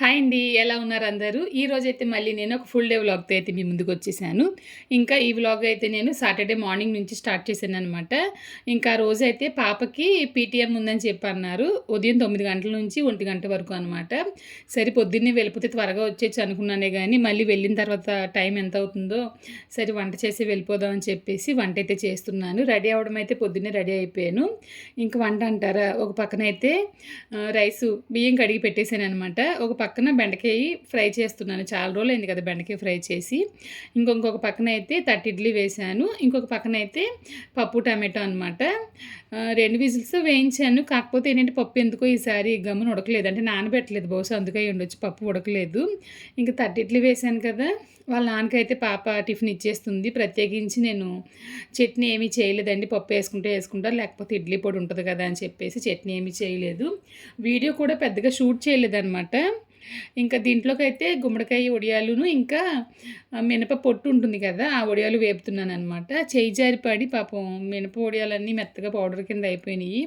Hi అండి ఎలా ఉన్నారు అందరూ? ఈ రోజైతే మళ్ళీ నేను ఒక ఫుల్ డే వ్లాగ్తో అయితే మీ ముందుకు వచ్చేసాను. ఇంకా ఈ వ్లాగ్ అయితే నేను సాటర్డే మార్నింగ్ నుంచి స్టార్ట్ చేశాను అనమాట ఇంకా ఆ రోజు అయితే పాపకి పీటీఎం ఉందని చెప్పి అన్నారు ఉదయం తొమ్మిది గంటల నుంచి ఒంటి గంట వరకు అనమాట సరే పొద్దున్నే వెళ్ళిపోతే త్వరగా వచ్చేసి అనుకున్నానే కానీ మళ్ళీ వెళ్ళిన తర్వాత టైం ఎంత అవుతుందో సరే వంట చేసి వెళ్ళిపోదాం అని చెప్పేసి వంట అయితే చేస్తున్నాను. రెడీ అవ్వడం అయితే పొద్దున్నే రెడీ అయిపోయాను. ఇంకా వంట అంటారా? ఒక పక్కన అయితే రైసు బియ్యం కడిగి పెట్టేశాను అనమాట ఒక పక్కన బెండకాయ ఫ్రై చేస్తున్నాను. చాలా రోజులు అయింది కదా బెండకాయ ఫ్రై చేసి. ఇంకొక పక్కన అయితే తట్టి ఇడ్లీ వేశాను. ఇంకొక పక్కన అయితే పప్పు టమాటో అనమాట రెండు విజిల్స్ వేయించాను. కాకపోతే ఏంటంటే పప్పు ఎందుకో ఈసారి గమ్మున ఉడకలేదు. అంటే నానబెట్టలేదు బహుశా అందుకే ఉండొచ్చు పప్పు ఉడకలేదు. ఇంకా తట్టి ఇడ్లీ వేశాను కదా. వాళ్ళ నాన్నకైతే పాప టిఫిన్ ఇచ్చేస్తుంది. ప్రత్యేకించి నేను చట్నీ ఏమీ చేయలేదండి. పప్పు వేసుకుంటే వేసుకుంటారు లేకపోతే ఇడ్లీ పొడి ఉంటుంది కదా అని చెప్పేసి చట్నీ ఏమీ చేయలేదు. వీడియో కూడా పెద్దగా షూట్ చేయలేదన్నమాట. ఇంకా దీంట్లోకి అయితే గుమ్మడికాయ వడియాలును ఇంకా మినప పొట్టు ఉంటుంది కదా ఆ వడియాలు వేపుతున్నాను అనమాట చేయి జారిపడి పాపం మినప వడియాలన్నీ మెత్తగా పౌడర్ కింద అయిపోయినాయి.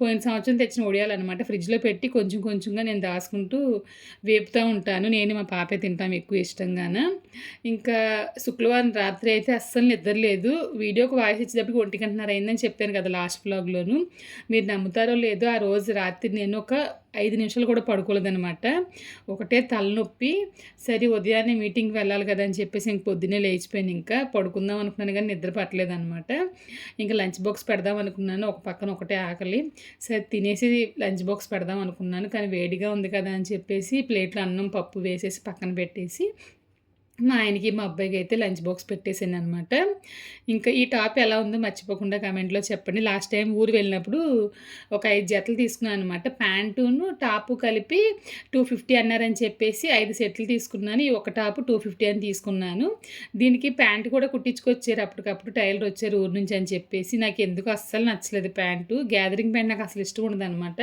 పోయిన సంవత్సరం తెచ్చిన వడియాలు అనమాట ఫ్రిడ్జ్లో పెట్టి కొంచెం కొంచెంగా నేను దాచుకుంటూ వేపుతూ ఉంటాను. నేను మా పాపే తింటాం ఎక్కువ ఇష్టంగాన. ఇంకా శుక్రవారం రాత్రి అయితే అస్సలు నిద్రలేదు వీడియోకి వాయిస్ ఇచ్చేటప్పటికి ఒంటి గంటన్నర అయిందని చెప్పాను కదా లాస్ట్ బ్లాగ్లోను మీరు నమ్ముతారో లేదో ఆ రోజు రాత్రి నేను ఒక ఐదు నిమిషాలు కూడా పడుకోలేదనమాట ఒకటే తలనొప్పి. సరే ఉదయాన్నే మీటింగ్కి వెళ్ళాలి కదా అని చెప్పేసి ఇంక పొద్దున్నే లేచిపోయాను ఇంకా. పడుకుందాం అనుకున్నాను కానీ నిద్ర పట్టలేదనమాట ఇంకా లంచ్ బాక్స్ పెడదాం అనుకున్నాను. ఒక పక్కన ఒకటే ఆకలి. సరే తినేసి లంచ్ బాక్స్ పెడదాం అనుకున్నాను. కానీ వేడిగా ఉంది కదా అని చెప్పేసి ప్లేట్లో అన్నం పప్పు వేసేసి పక్కన పెట్టేసి మా ఆయనకి మా అబ్బాయికి అయితే లంచ్ బాక్స్ పెట్టేసాను అనమాట ఇంకా ఈ టాప్ ఎలా ఉందో మర్చిపోకుండా కామెంట్లో చెప్పండి. లాస్ట్ టైం ఊరు వెళ్ళినప్పుడు ఒక ఐదు జతలు తీసుకున్నాను అనమాట ప్యాంటును టాపు కలిపి టూ ఫిఫ్టీ అన్నారని చెప్పేసి ఐదు సెట్లు తీసుకున్నాను. ఈ ఒక టాపు టూ ఫిఫ్టీ అని తీసుకున్నాను. దీనికి ప్యాంటు కూడా కుట్టించుకొచ్చారు. అప్పటికప్పుడు టైలర్ వచ్చారు ఊరు నుంచి అని చెప్పేసి. నాకు ఎందుకు అస్సలు నచ్చలేదు ప్యాంటు. గ్యాదరింగ్ ప్యాంట్ నాకు అసలు ఇష్టం ఉండదు అనమాట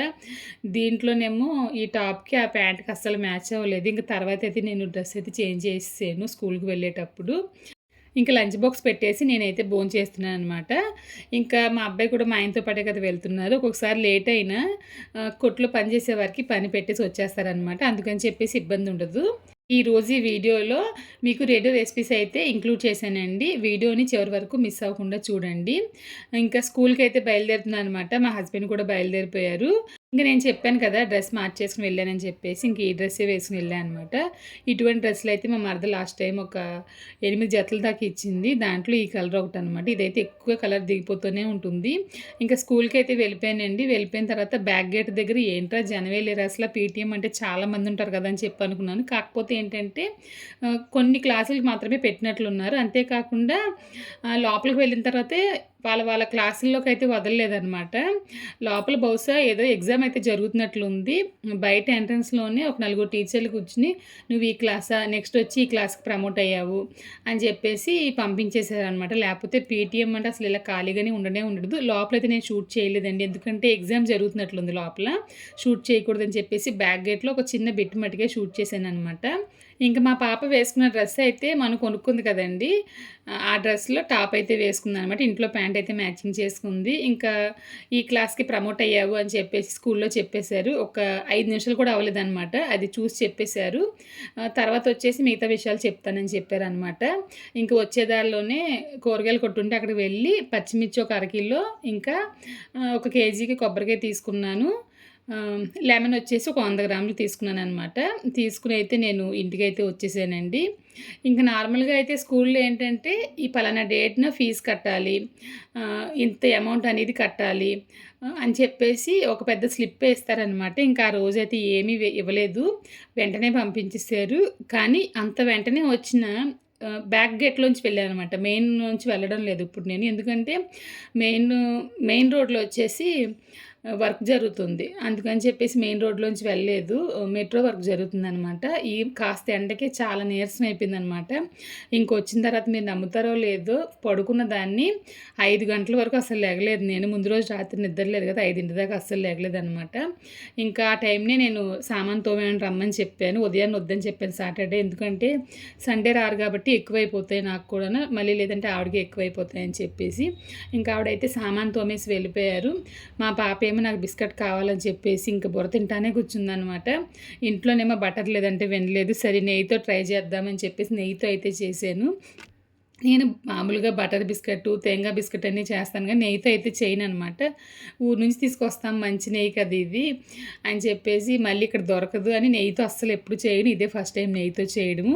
దీంట్లోనేమో ఈ టాప్కి ఆ ప్యాంట్కి అస్సలు మ్యాచ్ అవ్వలేదు. ఇంకా తర్వాత అయితే నేను డ్రెస్ అయితే చేంజ్ చేసాను స్కూల్కి వెళ్ళేటప్పుడు. ఇంకా లంచ్ బాక్స్ పెట్టేసి నేనైతే భోజనం చేస్తున్నాను అనమాట ఇంకా మా అబ్బాయి కూడా మా ఆయనతో పాటే కదా వెళ్తున్నారు. ఒక్కొక్కసారి లేట్ అయినా కొట్లో పని చేసే వారికి పని పెట్టేసి వచ్చేస్తారనమాట అందుకని చెప్పేసి ఇబ్బంది ఉండదు. ఈరోజు ఈ వీడియోలో మీకు రెండు రెసిపీస్ అయితే ఇంక్లూడ్ చేశానండి. వీడియోని చివరి వరకు మిస్ అవ్వకుండా చూడండి. ఇంకా స్కూల్కి అయితే బయలుదేరుతున్నాను అనమాట మా హస్బెండ్ కూడా బయలుదేరిపోయారు. ఇంకా నేను చెప్పాను కదా డ్రెస్ మార్చేసుకుని వెళ్ళానని చెప్పేసి ఇంక ఈ డ్రెస్సే వేసుకుని వెళ్ళాను అనమాట ఇటువంటి డ్రెస్సులు అయితే మా మరద లాస్ట్ టైం ఒక ఎనిమిది జతల దాకా ఇచ్చింది. దాంట్లో ఈ కలర్ ఒకటి అనమాట ఇదైతే ఎక్కువ కలర్ దిగిపోతూనే ఉంటుంది. ఇంకా స్కూల్కి అయితే వెళ్ళిపోయానండి. వెళ్ళిపోయిన తర్వాత బ్యాక్ గేట్ దగ్గర ఏంట్రా జనవే లేరు అసలు పీటీఎం అంటే చాలా మంది ఉంటారు కదా అని చెప్పి అనుకున్నాను. కాకపోతే ఏంటంటే కొన్ని క్లాసులకు మాత్రమే పెట్టినట్లున్నారు. అంతేకాకుండా లోపలికి వెళ్ళిన తర్వాతే వాళ్ళ వాళ్ళ క్లాసుల్లోకి అయితే వదలలేదన్నమాట. లోపల బహుశా ఏదో ఎగ్జామ్ అయితే జరుగుతున్నట్లుంది. బయట ఎంట్రన్స్లోనే ఒక నలుగురు టీచర్లు కూర్చుని నువ్వు ఈ క్లాసా? నెక్స్ట్ వచ్చి ఈ క్లాస్కి ప్రమోట్ అయ్యావు అని చెప్పేసి పంపించేశారనమాట లేకపోతే పీటీఎం అంటే అసలు ఇలా ఖాళీగానే ఉండనే ఉండదు. లోపల అయితే నేను షూట్ చేయలేదండి. ఎందుకంటే ఎగ్జామ్ జరుగుతున్నట్లుంది లోపల. షూట్ చేయకూడదని చెప్పేసి బ్యాక్ గేట్లో ఒక చిన్న బిట్ మట్టుగా షూట్ చేశాను అనమాట ఇంకా మా పాప వేసుకున్న డ్రెస్ అయితే మనం కొనుక్కుంది కదండి. ఆ డ్రెస్లో టాప్ అయితే వేసుకుంది అనమాట ఇంట్లో ప్యాంట్ అయితే మ్యాచింగ్ చేసుకుంది. ఇంకా ఈ క్లాస్కి ప్రమోట్ అయ్యావు అని చెప్పేసి స్కూల్లో చెప్పేశారు. ఒక ఐదు నిమిషాలు కూడా అవ్వలేదన్నమాట అది చూసి చెప్పేశారు. తర్వాత వచ్చేసి మిగతా విషయాలు చెప్తానని చెప్పారు అనమాట ఇంకా వచ్చేదారిలోనే కూరగాయలు కొట్టుంటే అక్కడికి వెళ్ళి పచ్చిమిర్చి ఒక అరకిలో ఇంకా ఒక కేజీకి కొబ్బరికాయ తీసుకున్నాను. లెమన్ వచ్చేసి ఒక వంద గ్రాములు తీసుకున్నాను అనమాట తీసుకుని అయితే నేను ఇంటికి అయితే వచ్చేసానండి. ఇంకా నార్మల్గా అయితే స్కూల్లో ఏంటంటే ఈ పలానా డేట్న ఫీజు కట్టాలి ఇంత అమౌంట్ అనేది కట్టాలి అని చెప్పేసి ఒక పెద్ద స్లిప్ వేస్తారనమాట ఇంకా ఆ రోజైతే ఏమీ ఇవ్వలేదు. వెంటనే పంపించేశారు. కానీ అంత వెంటనే వచ్చిన బ్యాక్ గేట్లోంచి వెళ్ళాను అనమాట మెయిన్ నుంచి వెళ్ళడం లేదు ఇప్పుడు నేను. ఎందుకంటే మెయిన్ మెయిన్ రోడ్లో వచ్చేసి వర్క్ జరుగుతుంది. అందుకని చెప్పేసి మెయిన్ రోడ్లోంచి వెళ్ళలేదు. మెట్రో వర్క్ జరుగుతుంది అనమాట ఈ కాస్త ఎండకే చాలా నీరసం అయిపోయింది అనమాట ఇంకొచ్చిన తర్వాత మీరు నమ్ముతారో లేదో పడుకున్న దాన్ని ఐదు గంటల వరకు అసలు లేగలేదు. నేను ముందు రోజు రాత్రి నిద్రలేదు కదా ఐదింటి దాకా అస్సలు లేగలేదు అనమాట ఇంకా ఆ టైంనే నేను సామాన్ తోమేమని రమ్మని చెప్పాను. ఉదయాన్నే వద్దని చెప్పాను సాటర్డే. ఎందుకంటే సండే రారు కాబట్టి ఎక్కువైపోతాయి నాకు కూడా మళ్ళీ లేదంటే ఆవిడకి ఎక్కువైపోతాయి అని చెప్పేసి ఇంకా ఆవిడైతే సామాన్ తోమేసి వెళ్ళిపోయారు. మా పాప పాపేమో నాకు బిస్కెట్ కావాలని చెప్పేసి ఇంక బుర్ర తింటానే కూర్చుందనమాట ఇంట్లోనేమో బటర్ లేదంటే వినలేదు. సరే నెయ్యితో ట్రై చేద్దామని చెప్పేసి నెయ్యితో అయితే చేశాను. నేను మామూలుగా బటర్ బిస్కెట్ తేంగా బిస్కెట్ అన్నీ చేస్తాను కానీ నెయ్యితో అయితే చేయను అనమాట ఊరు నుంచి తీసుకొస్తాం మంచి నెయ్యి కదా ఇది అని చెప్పేసి మళ్ళీ ఇక్కడ దొరకదు అని నెయ్యితో అస్సలు ఎప్పుడు చేయను. ఇదే ఫస్ట్ టైం నెయ్యితో చేయడము.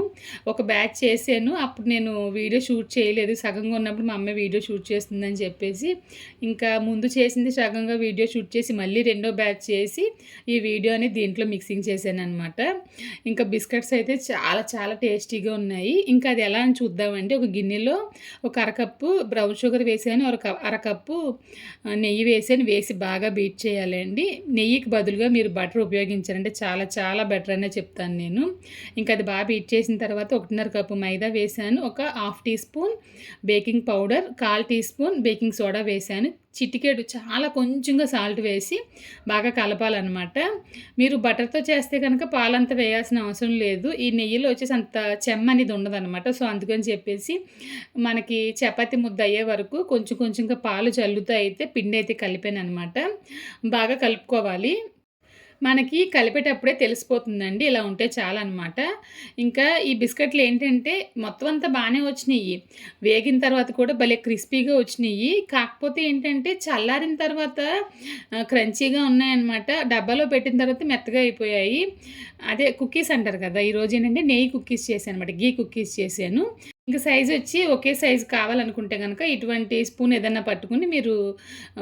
ఒక బ్యాచ్ చేశాను. అప్పుడు నేను వీడియో షూట్ చేయలేదు. సగంగా ఉన్నప్పుడు మా అమ్మ వీడియో షూట్ చేస్తుందని చెప్పేసి ఇంకా ముందు చేసింది సగంగా వీడియో షూట్ చేసి మళ్ళీ రెండో బ్యాచ్ చేసి ఈ వీడియోని దీంట్లో మిక్సింగ్ చేశాను అనమాట ఇంకా బిస్కెట్స్ అయితే చాలా చాలా టేస్టీగా ఉన్నాయి. ఇంకా అది ఎలా అని చూద్దామంటే ఒక గిన్నె గిన్నెలో ఒక అరకప్పు బ్రౌన్ షుగర్ వేసాను ఒక అరకప్పు నెయ్యి వేసాను వేసి బాగా బీట్ చేయాలండి. నెయ్యికి బదులుగా మీరు బటర్ ఉపయోగించారంటే చాలా చాలా బెటర్ అనే చెప్తాను నేను. ఇంకా అది బాగా బీట్ చేసిన తర్వాత ఒకటిన్నర కప్పు మైదా వేసాను ఒక half teaspoon baking powder కాల్ టీ స్పూన్ బేకింగ్ సోడా వేసాను. చిటికేడు చాలా కొంచెంగా సాల్ట్ వేసి బాగా కలపాలన్నమాట. మీరు బటర్తో చేస్తే కనుక పాలంత వేయాల్సిన అవసరం లేదు. ఈ నెయ్యిలో వచ్చేసి అంత చెమ్మ అనేది ఉండదన్నమాట. సో అందుకని చెప్పేసి మనకి చపాతి ముద్ద అయ్యే వరకు కొంచెం కొంచెంగా పాలు చల్లుతూ అయితే పిండి అయితే కలిపాను అనమాట బాగా కలుపుకోవాలి. మనకి కలిపేటప్పుడే తెలిసిపోతుందండి. ఇలా ఉంటే చాలా అనమాట ఇంకా ఈ బిస్కెట్లు ఏంటంటే మొత్తం అంతా బాగానే వచ్చినాయి. వేగిన తర్వాత కూడా భలే క్రిస్పీగా వచ్చినాయి. కాకపోతే ఏంటంటే చల్లారిన తర్వాత క్రంచీగా ఉన్నాయన్నమాట. డబ్బాలో పెట్టిన తర్వాత మెత్తగా అయిపోయాయి. అదే కుక్కీస్ అంటారు కదా ఈరోజు ఏంటంటే నెయ్యి కుక్కీస్ చేశాను అనమాట గీ కుక్కీస్ చేశాను. ఇంకా సైజ్ వచ్చి ఒకే సైజు కావాలనుకుంటే కనుక ఇటువంటి స్పూన్ ఏదన్నా పట్టుకుని మీరు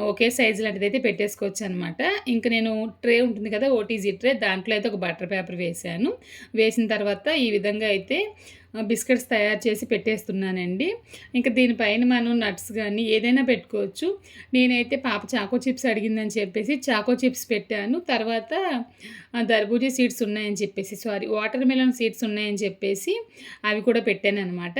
ఒకే సైజు లాంటిది అయితే పెట్టేసుకోవచ్చు అనమాట ఇంకా నేను ట్రే ఉంటుంది కదా ఓటీజీ ట్రే దాంట్లో అయితే ఒక బటర్ పేపర్ వేసాను వేసిన తర్వాత ఈ విధంగా అయితే బిస్కెట్స్ తయారు చేసి పెట్టేస్తున్నానండి. ఇంకా దీనిపైన మనం నట్స్ కానీ ఏదైనా పెట్టుకోవచ్చు. నేనైతే పాప చాకో చిప్స్ అడిగిందని చెప్పేసి చాకో చిప్స్ పెట్టాను. తర్వాత దర్బూజీ సీడ్స్ ఉన్నాయని చెప్పేసి సారీ వాటర్ మెలన్ సీడ్స్ ఉన్నాయని చెప్పేసి అవి కూడా పెట్టాను అనమాట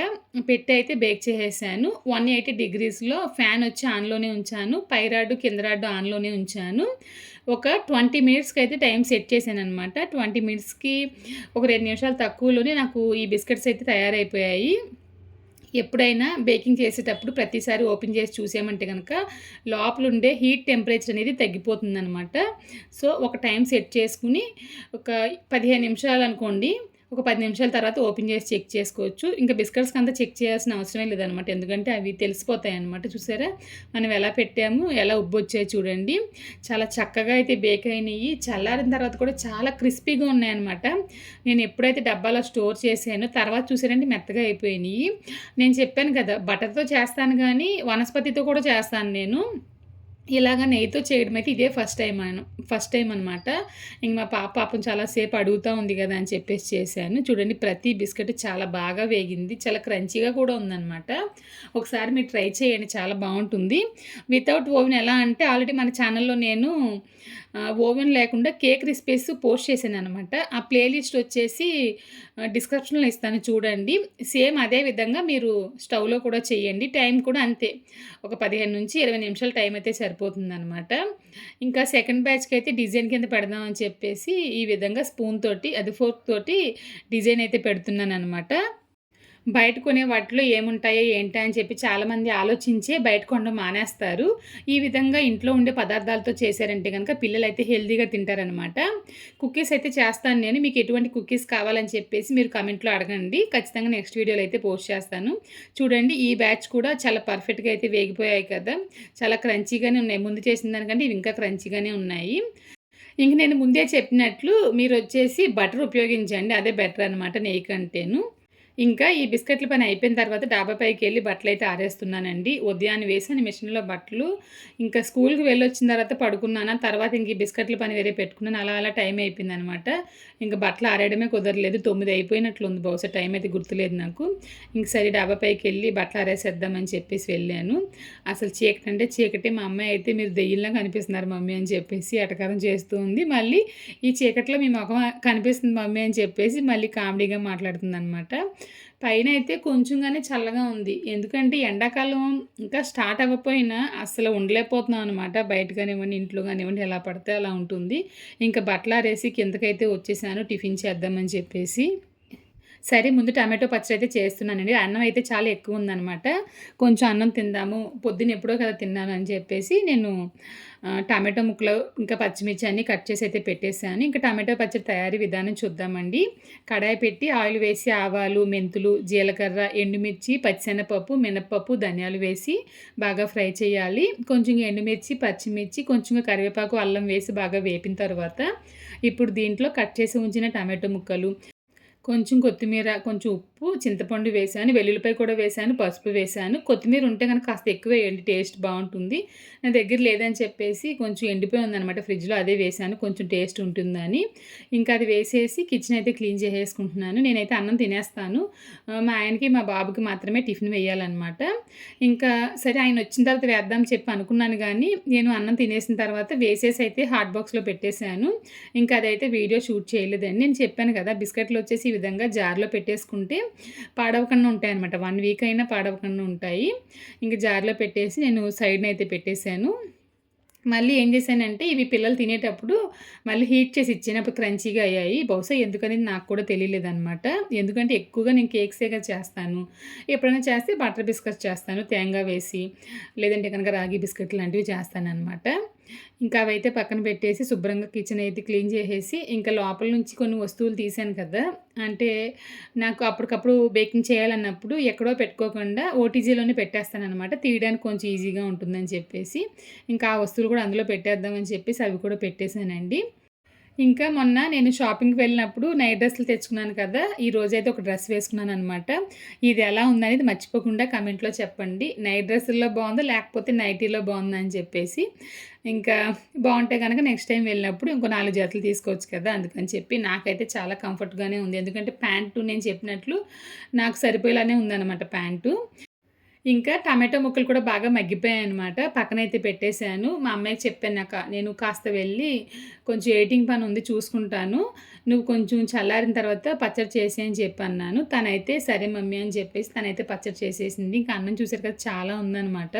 పెట్టి అయితే బేక్ చేసేసాను. వన్ ఎయిటీ డిగ్రీస్లో ఫ్యాన్ వచ్చి ఆన్లోనే ఉంచాను. పై రాడ్డు కింద రాడ్డు ఆన్లోనే ఉంచాను. ఒక ట్వంటీ మినిట్స్కి అయితే టైం సెట్ చేశాను అనమాట ట్వంటీ మినిట్స్కి ఒక రెండు నిమిషాలు తక్కువలోనే నాకు ఈ బిస్కెట్స్ అయితే తయారైపోయాయి. ఎప్పుడైనా బేకింగ్ చేసేటప్పుడు ప్రతిసారి ఓపెన్ చేసి చూసామంటే కనుక లోపల ఉండే హీట్ టెంపరేచర్ అనేది తగ్గిపోతుంది అనమాట సో ఒక టైం సెట్ చేసుకుని ఒక పదిహేను నిమిషాలు అనుకోండి ఒక పది నిమిషాల తర్వాత ఓపెన్ చేసి చెక్ చేసుకోవచ్చు. ఇంకా బిస్కెట్స్కి అంతా చెక్ చేయాల్సిన అవసరమే లేదనమాట. ఎందుకంటే అవి తెలిసిపోతాయి అనమాట చూసారా? మనం ఎలా పెట్టాము ఎలా ఉబ్బొచ్చాయి చూడండి. చాలా చక్కగా అయితే బేక్ అయినాయి. చల్లారిన తర్వాత కూడా చాలా క్రిస్పీగా ఉన్నాయన్నమాట. నేను ఎప్పుడైతే డబ్బాలో స్టోర్ చేశానో తర్వాత చూసారంటే మెత్తగా అయిపోయినాయి. నేను చెప్పాను కదా బటర్తో చేస్తాను కానీ వనస్పతితో కూడా చేస్తాను నేను. ఇలాగ నెయ్యితో చేయడం అయితే ఇదే ఫస్ట్ టైం అను ఫస్ట్ టైం అనమాట ఇంక మా పాప పాపం చాలాసేపు అడుగుతూ ఉంది కదా అని చెప్పేసి చేశాను. చూడండి ప్రతి బిస్కెట్ చాలా బాగా వేగింది. చాలా క్రంచీగా కూడా ఉందన్నమాట. ఒకసారి మీరు ట్రై చేయండి చాలా బాగుంటుంది. వితౌట్ ఓవెన్ ఎలా అంటే ఆల్రెడీ మన ఛానల్లో నేను ఓవెన్ లేకుండా కేక్ రెసిపీస్ పోస్ట్ చేశాను అనమాట ఆ ప్లేలిస్ట్ వచ్చేసి డిస్క్రిప్షన్లో ఇస్తాను చూడండి. సేమ్ అదే విధంగా మీరు స్టవ్లో కూడా చేయండి. టైం కూడా అంతే. ఒక పదిహేను నుంచి ఇరవై నిమిషాల టైం అయితే సరిపోతుందనమాట ఇంకా సెకండ్ బ్యాచ్కి అయితే డిజైన్ కింద పెడదామని చెప్పేసి ఈ విధంగా స్పూన్ తోటి అది ఫోర్క్ తోటి డిజైన్ అయితే పెడుతున్నాను అనమాట బయట కొనే వాటిలో ఏముంటాయో ఏంటా అని చెప్పి చాలామంది ఆలోచించే బయట కొనడం మానేస్తారు. ఈ విధంగా ఇంట్లో ఉండే పదార్థాలతో చేశారంటే కనుక పిల్లలు అయితే హెల్దీగా తింటారనమాట కుక్కీస్ అయితే చేస్తాను నేను. మీకు ఎటువంటి కుక్కీస్ కావాలని చెప్పేసి మీరు కమెంట్లో అడగండి. ఖచ్చితంగా నెక్స్ట్ వీడియోలో అయితే పోస్ట్ చేస్తాను. చూడండి ఈ బ్యాచ్ కూడా చాలా పర్ఫెక్ట్గా అయితే వేగిపోయాయి కదా. చాలా క్రంచీగానే ఉన్నాయి. ముందు చేసిన దానికంటే ఇవి ఇంకా క్రంచీగానే ఉన్నాయి. ఇంక నేను ముందే చెప్పినట్లు మీరు వచ్చేసి బటర్ ఉపయోగించండి. అదే బెటర్ అనమాట నెయ్యి కంటేను. ఇంకా ఈ బిస్కెట్ల పని అయిపోయిన తర్వాత డాబా పైకి వెళ్ళి బట్టలు అయితే ఆరేస్తున్నానండి. ఉదయాన్నే వేసాను మిషన్లో బట్టలు. ఇంకా స్కూల్కి వెళ్ళొచ్చిన తర్వాత పడుకున్నాను తర్వాత ఇంక ఈ బిస్కెట్ల పని వేరే పెట్టుకున్నాను. అలా అలా టైం అయిపోయింది అనమాట ఇంకా బట్టలు ఆరేయడమే కుదరలేదు. తొమ్మిది అయిపోయినట్లు ఉంది బహుశా టైం అయితే గుర్తులేదు నాకు. ఇంక సరే డాబా పైకి వెళ్ళి బట్టలు ఆరేసేద్దామని చెప్పేసి వెళ్ళాను. అసలు చీకటి అంటే చీకటి. మా అమ్మాయి అయితే మీరు దెయ్యంలా కనిపిస్తున్నారు మమ్మీ అని చెప్పేసి అటకారం చేస్తూ ఉంది. మళ్ళీ ఈ చీకట్లో మీ ముఖం కనిపిస్తుంది మమ్మీ అని చెప్పేసి మళ్ళీ కామెడీగా మాట్లాడుతుంది అనమాట పైన అయితే కొంచెంగానే చల్లగా ఉంది. ఎందుకంటే ఎండాకాలం ఇంకా స్టార్ట్ అవ్వకపోయినా అసలు ఉండలేకపోతున్నాం అనమాట బయట కానివ్వండి ఇంట్లో కానివ్వండి ఎలా పడితే అలా ఉంటుంది. ఇంకా బట్టలు ఆరేసి కిందకైతే వచ్చేసాను. టిఫిన్ చేద్దామని చెప్పేసి. సరే ముందు టమాటో పచ్చడి అయితే చేస్తున్నానండి. అన్నం అయితే చాలా ఎక్కువ ఉందనమాట కొంచెం అన్నం తిందాము పొద్దున్న ఎప్పుడో కదా తిన్నాను అని చెప్పేసి నేను టమాటో ముక్కలు ఇంకా పచ్చిమిర్చి అన్నీ కట్ చేసి అయితే పెట్టేశాను. ఇంకా టమాటో పచ్చడి తయారీ విధానం చూద్దామండి. కడాయి పెట్టి ఆయిల్ వేసి ఆవాలు మెంతులు జీలకర్ర ఎండుమిర్చి పచ్చిశనగపప్పు మినప్పప్పు ధనియాలు వేసి బాగా ఫ్రై చేయాలి. కొంచెం ఎండుమిర్చి పచ్చిమిర్చి కొంచెం కరివేపాకు అల్లం వేసి బాగా వేపిన తర్వాత ఇప్పుడు దీంట్లో కట్ చేసి ఉంచిన టమాటో ముక్కలు కొంచెం కొత్తిమీర కొంచెం ఉప్పు చింతపండు వేసాను వెల్లుల్లిపాయ కూడా వేసాను పసుపు వేసాను. కొత్తిమీర ఉంటే కనుక కాస్త ఎక్కువ వేయండి టేస్ట్ బాగుంటుంది. నా దగ్గర లేదని చెప్పేసి కొంచెం ఎండిపోయి ఉందన్నమాట ఫ్రిడ్జ్లో అదే వేసాను కొంచెం టేస్ట్ ఉంటుందని. ఇంకా అది వేసేసి కిచెన్ అయితే క్లీన్ చేసేసుకుంటున్నాను. నేనైతే అన్నం తినేస్తాను. మా ఆయనకి మా బాబుకి మాత్రమే టిఫిన్ వేయాలన్నమాట. ఇంకా సరే ఆయన వచ్చిన తర్వాత వేద్దాం చెప్పి అనుకున్నాను కానీ నేను అన్నం తినేసిన తర్వాత వేసేసి అయితే హాట్ బాక్స్లో పెట్టేశాను. ఇంకా అదైతే వీడియో షూట్ చేయలేదండి. నేను చెప్పాను కదా బిస్కెట్లు వచ్చేసి ఈ విధంగా జార్లో పెట్టేసుకుంటే పాడవకుండా ఉంటాయి అనమాట వన్ వీక్ అయినా పాడవకుండా ఉంటాయి ఇంకా జార్లో పెట్టేసి నేను సైడ్ని అయితే పెట్టేశాను. మళ్ళీ ఏం చేశానంటే ఇవి పిల్లలు తినేటప్పుడు మళ్ళీ హీట్ చేసి ఇచ్చినప్పుడు క్రంచీగా అయ్యాయి. బహుశా ఎందుకని నాకు కూడా తెలియలేదు అనమాట ఎందుకంటే ఎక్కువగా నేను కేక్సేగా చేస్తాను. ఎప్పుడైనా చేస్తే బటర్ బిస్కెట్స్ చేస్తాను తేంగా వేసి లేదంటే కనుక రాగి బిస్కెట్ లాంటివి చేస్తాను అనమాట ఇంకా అవైతే పక్కన పెట్టేసి శుభ్రంగా కిచెన్ అయితే క్లీన్ చేసేసి ఇంకా లోపల నుంచి కొన్ని వస్తువులు తీసాను కదా. అంటే నాకు అప్పటికప్పుడు బేకింగ్ చేయాలన్నప్పుడు ఎక్కడో పెట్టుకోకుండా ఓటీజీలోనే పెట్టేస్తాను అనమాట తీయడానికి కొంచెం ఈజీగా ఉంటుందని చెప్పేసి ఇంకా ఆ వస్తువులు కూడా అందులో పెట్టేద్దామని చెప్పేసి అవి కూడా పెట్టేశానండి. ఇంకా మొన్న నేను షాపింగ్కి వెళ్ళినప్పుడు నైట్ డ్రెస్సులు తెచ్చుకున్నాను కదా ఈ రోజైతే ఒక డ్రెస్ వేసుకున్నాను అనమాట ఇది ఎలా ఉందనేది మర్చిపోకుండా కమెంట్లో చెప్పండి. నైట్ డ్రెస్సుల్లో బాగుందో లేకపోతే నైటీలో బాగుందా అని చెప్పేసి. ఇంకా బాగుంటే కనుక నెక్స్ట్ టైం వెళ్ళినప్పుడు ఇంకో నాలుగు జతలు తీసుకోవచ్చు కదా అందుకని చెప్పి నాకైతే చాలా కంఫర్ట్గానే ఉంది. ఎందుకంటే ప్యాంటు నేను చెప్పినట్లు నాకు సరిపోయేలానే ఉందన్నమాట ప్యాంటు. ఇంకా టమాటో ముక్కలు కూడా బాగా మగ్గిపోయాయి అనమాట పక్కనైతే పెట్టేశాను. మా అమ్మాయికి చెప్పాను నాకు నేను కాస్త వెళ్ళి కొంచెం ఎయిటింగ్ పని ఉంది చూసుకుంటాను. నువ్వు కొంచెం చల్లారిన తర్వాత పచ్చడి చేసి అని చెప్పి అన్నాను. తనైతే సరే మమ్మీ అని చెప్పేసి తనైతే పచ్చడి చేసేసింది. ఇంకా అన్నం చూసారు కదా చాలా ఉందన్నమాట.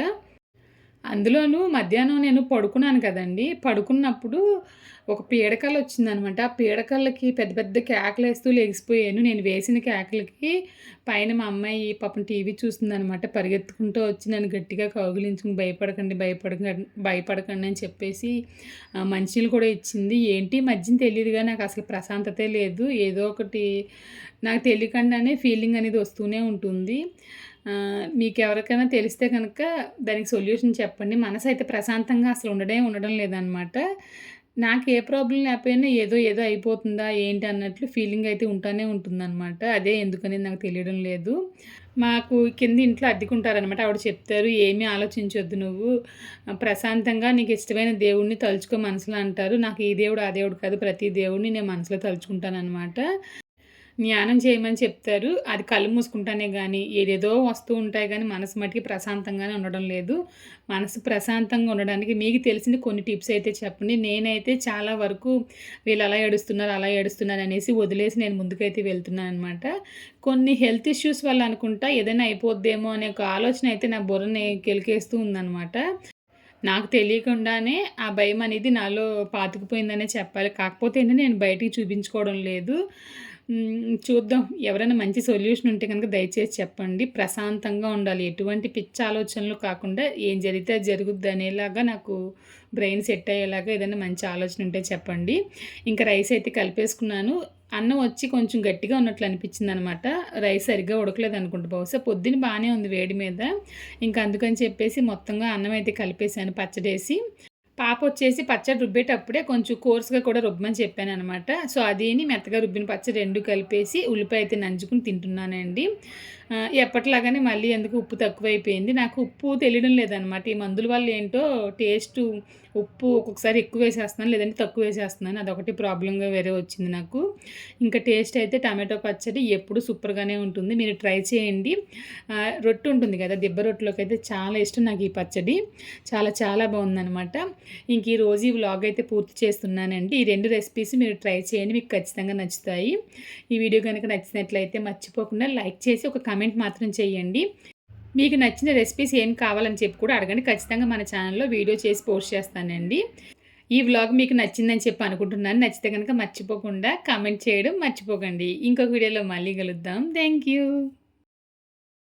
అందులోనూ మధ్యాహ్నం నేను పడుకున్నాను కదండి. పడుకున్నప్పుడు ఒక పీడకలు వచ్చిందనమాట. ఆ పీడకలకి పెద్ద పెద్ద కేకలు వేస్తూ లేచిపోయాను నేను వేసిన కేకలకి పైన మా అమ్మాయి పాపం టీవీ చూస్తుందనమాట. పరిగెత్తుకుంటూ వచ్చి నన్ను గట్టిగా కౌగిలించుకుని భయపడకండి భయపడకండి భయపడకండి అని చెప్పేసి మంచినీళ్ళు కూడా ఇచ్చింది. ఏంటి మధ్యన తెలియదుగా నాకు అసలు ప్రశాంతతే లేదు. ఏదో ఒకటి నాకు తెలియకుండానే ఫీలింగ్ అనేది వస్తూనే ఉంటుంది. మీకు ఎవరికైనా తెలిస్తే కనుక దానికి సొల్యూషన్ చెప్పండి. మనసు అయితే ప్రశాంతంగా అసలు ఉండడే ఉండడం లేదనమాట నాకు ఏ ప్రాబ్లం లేకపోయినా ఏదో ఏదో అయిపోతుందా ఏంటి అన్నట్లు ఫీలింగ్ అయితే ఉంటానే ఉంటుందన్నమాట. అదే ఎందుకని నాకు తెలియడం లేదు. మాకు కింద ఇంట్లో అద్దెకుంటారనమాట ఆవిడ చెప్తారు ఏమీ ఆలోచించొద్దు నువ్వు. ప్రశాంతంగా నీకు ఇష్టమైన దేవుడిని తలుచుకో మనసులో అంటారు. నాకు ఈ దేవుడు ఆ దేవుడు కాదు ప్రతి దేవుడిని నేను మనసులో తలుచుకుంటాను అనమాట ధ్యానం చేయమని చెప్తారు. అది కళ్ళు మూసుకుంటానే కానీ ఏదేదో వస్తూ ఉంటాయి కానీ మనసు మటుకి ప్రశాంతంగానే ఉండడం లేదు. మనసు ప్రశాంతంగా ఉండడానికి మీకు తెలిసిన కొన్ని టిప్స్ అయితే చెప్పండి. నేనైతే చాలా వరకు వీళ్ళు అలా ఏడుస్తున్నారు అలా ఏడుస్తున్నారు అనేసి వదిలేసి నేను ముందుకైతే వెళ్తున్నాను అనమాట కొన్ని హెల్త్ ఇష్యూస్ వల్ల అనుకుంటా ఏదైనా అయిపోద్దేమో అనే ఒక ఆలోచన అయితే నా బుర్రని కెలికేస్తూ ఉందన్నమాట. నాకు తెలియకుండానే ఆ భయం అనేది నాలో పాతుకుపోయిందనే చెప్పాలి. కాకపోతే ఏంటంటే నేను బయటికి చూపించుకోవడం లేదు. చూద్దాం. ఎవరైనా మంచి సొల్యూషన్ ఉంటే కనుక దయచేసి చెప్పండి. ప్రశాంతంగా ఉండాలి. ఎటువంటి పిచ్చి ఆలోచనలు కాకుండా ఏం జరిగితే అది జరుగుద్ది అనేలాగా నాకు బ్రెయిన్ సెట్ అయ్యేలాగా ఏదైనా మంచి ఆలోచన ఉంటే చెప్పండి. ఇంకా రైస్ అయితే కలిపేసుకున్నాను. అన్నం వచ్చి కొంచెం గట్టిగా ఉన్నట్లు అనిపించింది అనమాట రైస్ సరిగ్గా ఉడకలేదు అనుకుంటా బహుశా. పొద్దున బాగానే ఉంది వేడి మీద. ఇంకా అందుకని చెప్పేసి మొత్తంగా అన్నం అయితే కలిపేశాను పచ్చడేసి. పాప వచ్చేసి పచ్చడి రుబ్బేటప్పుడే కొంచెం కోర్స్గా కూడా రుబ్బమని చెప్పాను అనమాట సో అదేని మెత్తగా రుబ్బిన పచ్చడి రెండు కలిపేసి ఉల్లిపాయ అయితే నంచుకుని తింటున్నానండి. ఎప్పటిలాగానే మళ్ళీ ఎందుకు ఉప్పు తక్కువైపోయింది. నాకు ఉప్పు తెలియడం లేదనమాట ఈ మందుల వల్ల ఏంటో టేస్ట్ ఉప్పు ఒక్కొక్కసారి ఎక్కువ వేసేస్తున్నాను లేదంటే తక్కువ వేసేస్తున్నాను. అదొకటి ప్రాబ్లంగా వేరే వచ్చింది నాకు. ఇంకా టేస్ట్ అయితే టమాటో పచ్చడి ఎప్పుడు సూపర్గానే ఉంటుంది. మీరు ట్రై చేయండి. రొట్టె ఉంటుంది కదా దిబ్బ రొట్టెలోకి అయితే చాలా ఇష్టం నాకు ఈ పచ్చడి. చాలా చాలా బాగుందనమాట ఇంక ఈ రోజు ఈ వ్లాగ్ అయితే పూర్తి చేస్తున్నానండి. ఈ రెండు రెసిపీస్ మీరు ట్రై చేయండి మీకు ఖచ్చితంగా నచ్చుతాయి. ఈ వీడియో కనుక నచ్చినట్లయితే మర్చిపోకుండా లైక్ చేసి ఒక కమెంట్ మాత్రం చేయండి. మీకు నచ్చిన రెసిపీస్ ఏం కావాలని చెప్పి కూడా అడగండి. ఖచ్చితంగా మన ఛానల్లో వీడియో చేసి పోస్ట్ చేస్తానండి. ఈ వ్లాగ్ మీకు నచ్చిందని చెప్పి అనుకుంటున్నాను. నచ్చితే కనుక మర్చిపోకుండా కామెంట్ చేయడం మర్చిపోకండి. ఇంకొక వీడియోలో మళ్ళీ కలుద్దాం. Thank you